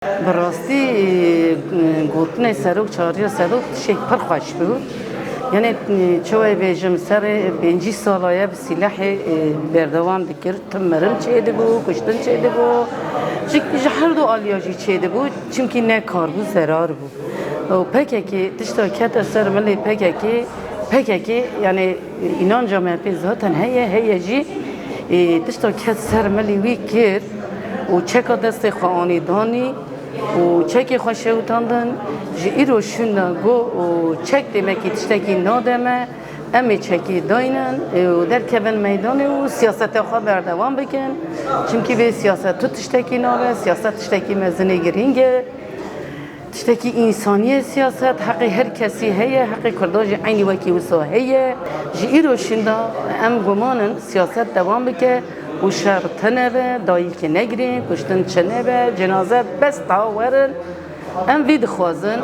به راستی گوتن سروک چاری سروک شیک پر خوش بود یعنی چوی بیجم سر پنجی سالایه به سلاح بردوام دکر تم مرم چه ده بو کشتن چه ده بو هر دو آلیاجی چه ده بو چونکی نه کار بود ضرار بود و پکه که تشتا کت سر ملی پکه که پکه که یعنی اینان جامعه پی ذاتن هیه هیه جی تشتا کت سر ملی وی کرد و چکا دست خوانی دانی و چکی خوشه اوتاندن جی ایرو شونا گو و چک دیمکی تشتکی نادمه امی چکی داینن و در کبن میدان و سیاست خواه بردوام بکن چونکی به سیاست تو تشتکی نابه سیاست تشتکی مزنه گرینگه تشتکی انسانی سیاست حق هر کسی هیه حق کرداج عینی وکی وسا هیه جی ایرو شندا ام گمانن سیاست دوام بکه و شر تنبه دایی که نگرین کشتن چنبه جنازه بس تاورن ام وید خوازن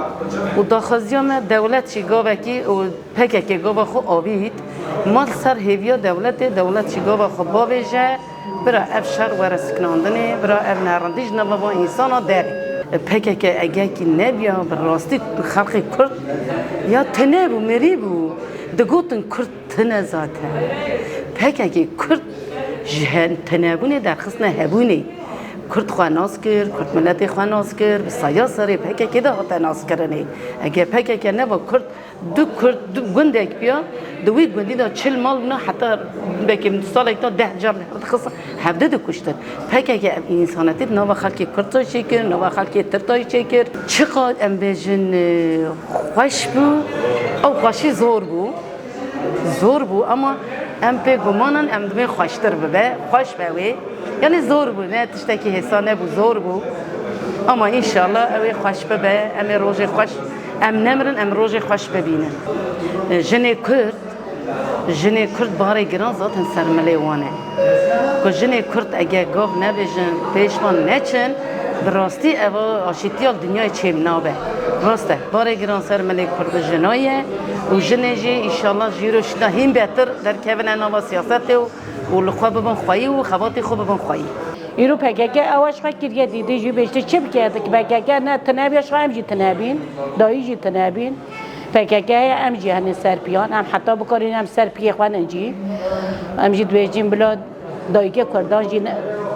و داخوازیام دولت چی گاوه کی و پکه که گاوه خو آوید مال سر هیویا دولت دولت چی گاوه خو باویجه برا اف شر ورسکناندنه برا اف نرندیج نبابا انسان داره پکه که اگه کی نبیا بر راستی خلق کرد یا تنه بو مری بو دگوتن کرد تنه ذاته پکه که کرد جهن تنابونه در خصن هبونه کرد خواه ناز کرد کرد ملت خواه ناز کرد سایا سری پکه که ده هاته ناز کرنه اگه پکه که نبا کرد دو کرد دو گندک بیا دوی گندی دا چل مال بنا حتی بکیم سال تا ده جار خص هفته دو کشتن پکه که انسانیت نوا خلکی کرد تای چه کرد نوا خلکی ترتای چه کرد چقدر ام بیجن خوش بو او خوشی زور بو زور بو اما ام پی گمانن ام دمی خوشتر ببه خوش بوی یعنی زور بو نه تشتکی حسانه بو زور بو اما انشالله اوی خوش ببه ام روز خوش ام نمرن ام روز خوش ببینن جنه کرد جنه کرد باره گران ذاتن سرمله وانه که جنه کرد اگه گاف نبیجن پیشوان نچن براستی اوا آشیتیال دنیای چیم نابه راسته باره گران سر ملی کرد جنایه و جنه جی ایشالله جیرو شده هم بهتر در کهون نوا سیاست و و لخوا ببن خواهی و خواتی خوب ببن خواهی ایرو پککه اواش فکر کرد دیدی جو بهشته چه بکرد که پککه نه تنابیش هم جی تنابین دایی جی تنابین پککه ام جی هنی سرپیان هم حتی بکارین هم سرپی خوان جی ام جی دویجین بلا دایی که کردان جی پکک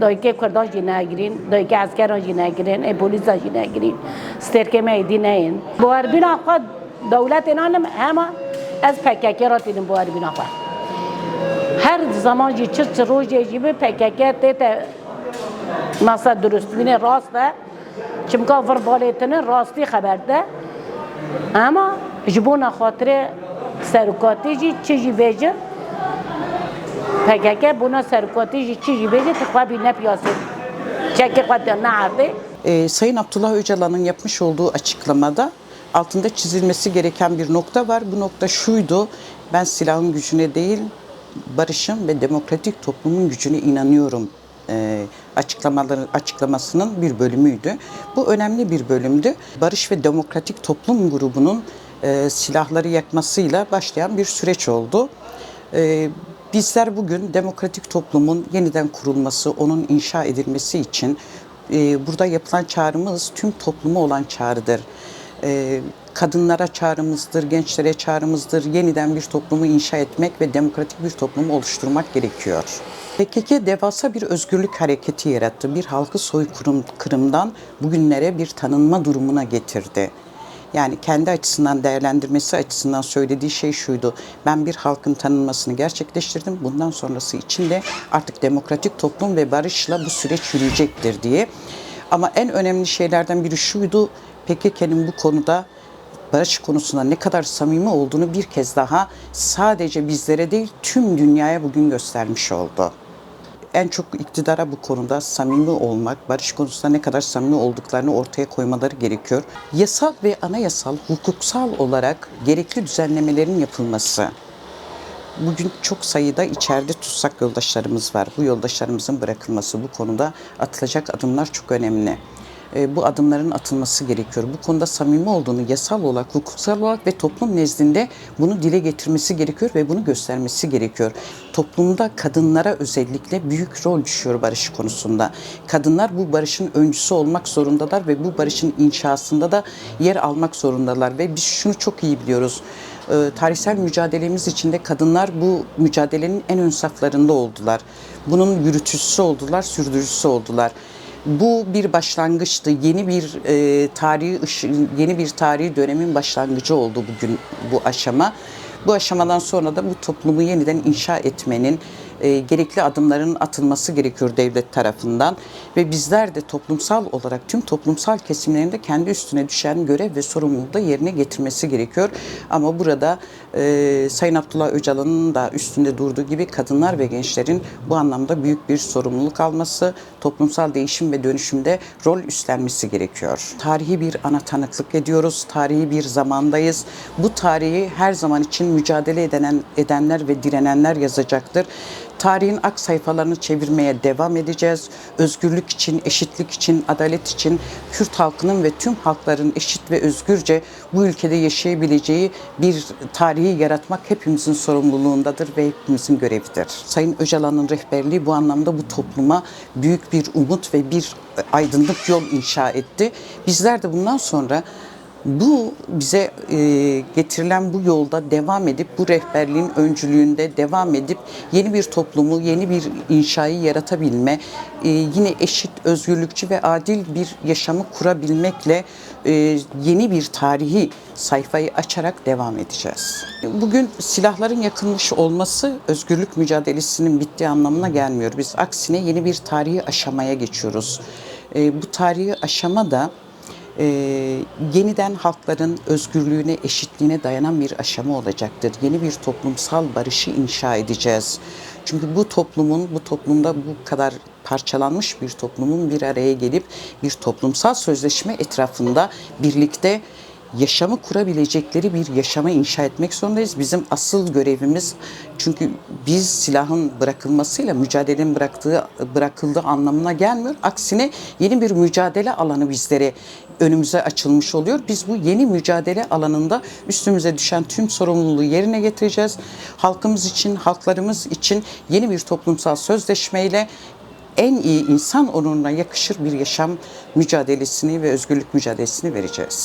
دایی که کردان جی نگیرین دایی که اسکران جی نگیرین ای پلیس جی نگیرین سترکه میدی نین بوار بینا خود دولت اینانم همه از پککه را تیدیم بوار بینا خود هر zaman جی چه چه روز جی به پککه تیت مثلا درست بینه راسته چم که ور بالتنه راستی خبر ده اما جبونا خاطر سرکاتی جی چه جی بیجه PKK buna serkoti çi jibeli tıkva bir ne piyası. Çekir kadar ne ardı? Ee, Sayın Abdullah Öcalan'ın yapmış olduğu açıklamada altında çizilmesi gereken bir nokta var. Bu nokta şuydu, ben silahın gücüne değil, barışın ve demokratik toplumun gücüne inanıyorum e, açıklamaların açıklamasının bir bölümüydü. Bu önemli bir bölümdü. Barış ve Demokratik Toplum grubunun e, silahları yakmasıyla başlayan bir süreç oldu. E, bizler bugün demokratik toplumun yeniden kurulması, onun inşa edilmesi için e, burada yapılan çağrımız tüm topluma olan çağrıdır. E, kadınlara çağrımızdır, gençlere çağrımızdır. Yeniden bir toplumu inşa etmek ve demokratik bir toplumu oluşturmak gerekiyor. PKK devasa bir özgürlük hareketi yarattı. Bir halkı soykırım kırımdan bugünlere bir tanınma durumuna getirdi. Yani kendi açısından değerlendirmesi açısından söylediği şey şuydu. Ben bir halkın tanınmasını gerçekleştirdim. Bundan sonrası için de artık demokratik toplum ve barışla bu süreç yürüyecektir diye. Ama en önemli şeylerden biri şuydu. PKK'nın bu konuda barış konusunda ne kadar samimi olduğunu bir kez daha sadece bizlere değil tüm dünyaya bugün göstermiş oldu en çok iktidara bu konuda samimi olmak, barış konusunda ne kadar samimi olduklarını ortaya koymaları gerekiyor. Yasal ve anayasal, hukuksal olarak gerekli düzenlemelerin yapılması. Bugün çok sayıda içeride tutsak yoldaşlarımız var. Bu yoldaşlarımızın bırakılması bu konuda atılacak adımlar çok önemli. E, bu adımların atılması gerekiyor. Bu konuda samimi olduğunu yasal olarak, hukuksal olarak ve toplum nezdinde bunu dile getirmesi gerekiyor ve bunu göstermesi gerekiyor. Toplumda kadınlara özellikle büyük rol düşüyor barış konusunda. Kadınlar bu barışın öncüsü olmak zorundalar ve bu barışın inşasında da yer almak zorundalar ve biz şunu çok iyi biliyoruz. Ee, tarihsel mücadelemiz içinde kadınlar bu mücadelenin en ön saflarında oldular. Bunun yürütücüsü oldular, sürdürücüsü oldular. Bu bir başlangıçtı. Yeni bir e, tarihi yeni bir tarihi dönemin başlangıcı oldu bugün bu aşama. Bu aşamadan sonra da bu toplumu yeniden inşa etmenin e, gerekli adımların atılması gerekiyor devlet tarafından ve bizler de toplumsal olarak tüm toplumsal kesimlerin de kendi üstüne düşen görev ve sorumluluğu da yerine getirmesi gerekiyor. Ama burada e, Sayın Abdullah Öcalan'ın da üstünde durduğu gibi kadınlar ve gençlerin bu anlamda büyük bir sorumluluk alması, toplumsal değişim ve dönüşümde rol üstlenmesi gerekiyor. Tarihi bir ana tanıklık ediyoruz, tarihi bir zamandayız. Bu tarihi her zaman için mücadele eden, edenler ve direnenler yazacaktır. Tarihin ak sayfalarını çevirmeye devam edeceğiz. Özgürlük için, eşitlik için, adalet için Kürt halkının ve tüm halkların eşit ve özgürce bu ülkede yaşayabileceği bir tarihi yaratmak hepimizin sorumluluğundadır ve hepimizin görevidir. Sayın Öcalan'ın rehberliği bu anlamda bu topluma büyük bir umut ve bir aydınlık yol inşa etti. Bizler de bundan sonra bu bize e, getirilen bu yolda devam edip bu rehberliğin öncülüğünde devam edip yeni bir toplumu, yeni bir inşayı yaratabilme, e, yine eşit, özgürlükçü ve adil bir yaşamı kurabilmekle e, yeni bir tarihi sayfayı açarak devam edeceğiz. Bugün silahların yakılmış olması özgürlük mücadelesinin bittiği anlamına gelmiyor. Biz aksine yeni bir tarihi aşamaya geçiyoruz. E, bu tarihi aşama da e, yeniden halkların özgürlüğüne, eşitliğine dayanan bir aşama olacaktır. Yeni bir toplumsal barışı inşa edeceğiz. Çünkü bu toplumun, bu toplumda bu kadar parçalanmış bir toplumun bir araya gelip bir toplumsal sözleşme etrafında birlikte yaşamı kurabilecekleri bir yaşama inşa etmek zorundayız. Bizim asıl görevimiz çünkü biz silahın bırakılmasıyla mücadelenin bıraktığı bırakıldığı anlamına gelmiyor. Aksine yeni bir mücadele alanı bizlere önümüze açılmış oluyor. Biz bu yeni mücadele alanında üstümüze düşen tüm sorumluluğu yerine getireceğiz. Halkımız için, halklarımız için yeni bir toplumsal sözleşmeyle en iyi insan onuruna yakışır bir yaşam mücadelesini ve özgürlük mücadelesini vereceğiz.